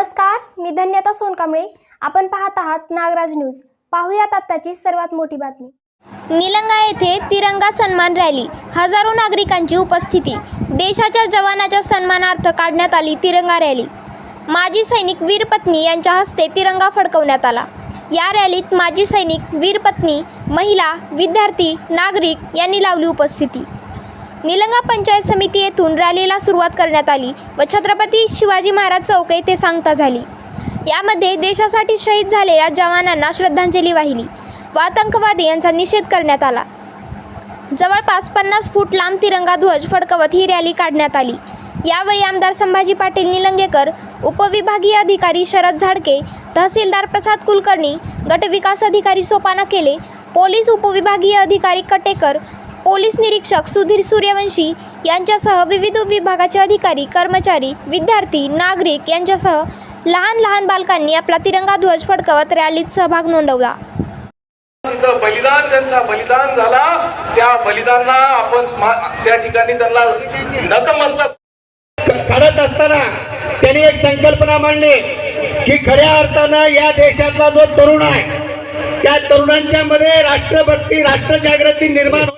नमस्कार मी धन्यता सोनकांबळे. आपण पाहत आहात नागराज न्यूज. पाहूयात आत्ताची सर्वात मोठी बातमी. निलंगा येथे तिरंगा सन्मान रॅली. हजारो नागरिकांची उपस्थिती. देशाच्या जवानाच्या सन्मानार्थ काढण्यात आली तिरंगा रॅली. माजी सैनिक वीरपत्नी यांच्या हस्ते तिरंगा फडकवण्यात आला. या रॅलीत माजी सैनिक वीरपत्नी महिला विद्यार्थी नागरिक यांनी लावली उपस्थिती. निलंगा पंचायत समिती येथून रॅलीला सुरुवात करण्यात आली व छत्रपती शिवाजी महाराज चौक येथे सांगता झाली. यामध्ये देशासाठी शहीद झालेल्या जवानांना श्रद्धांजली वाहिली व आतंकवादी यांचा निषेध करण्यात आला. जवळपास पन्नास फूट लांब तिरंगा ध्वज फडकवत ही रॅली काढण्यात आली. यावेळी आमदार संभाजी पाटील निलंगेकर उपविभागीय अधिकारी शरद झाडके तहसीलदार प्रसाद कुलकर्णी गटविकास अधिकारी सोपाना केले पोलीस उपविभागीय अधिकारी कटेकर पोलीस निरीक्षक सुधीर सूर्यवंशी यांच्यासह विविध विभागाचे अधिकारी कर्मचारी विद्यार्थी नागरिक यांच्यासह लहान लहान बालकांनी आपला तिरंगा ध्वज फडकवत रॅलीत सहभाग नोंदवला. बलिदान त्यांचा बलिदान झाला. त्या बलिदानाला आपण त्या ठिकाणी त्यांना नतमस्तक काढत असताना त्यांनी एक संकल्पना मांडली की खऱ्या अर्थानं या देशातला जो तरुण आहे त्या तरुणांच्या मध्ये राष्ट्रभक्ती राष्ट्रजागृती निर्माण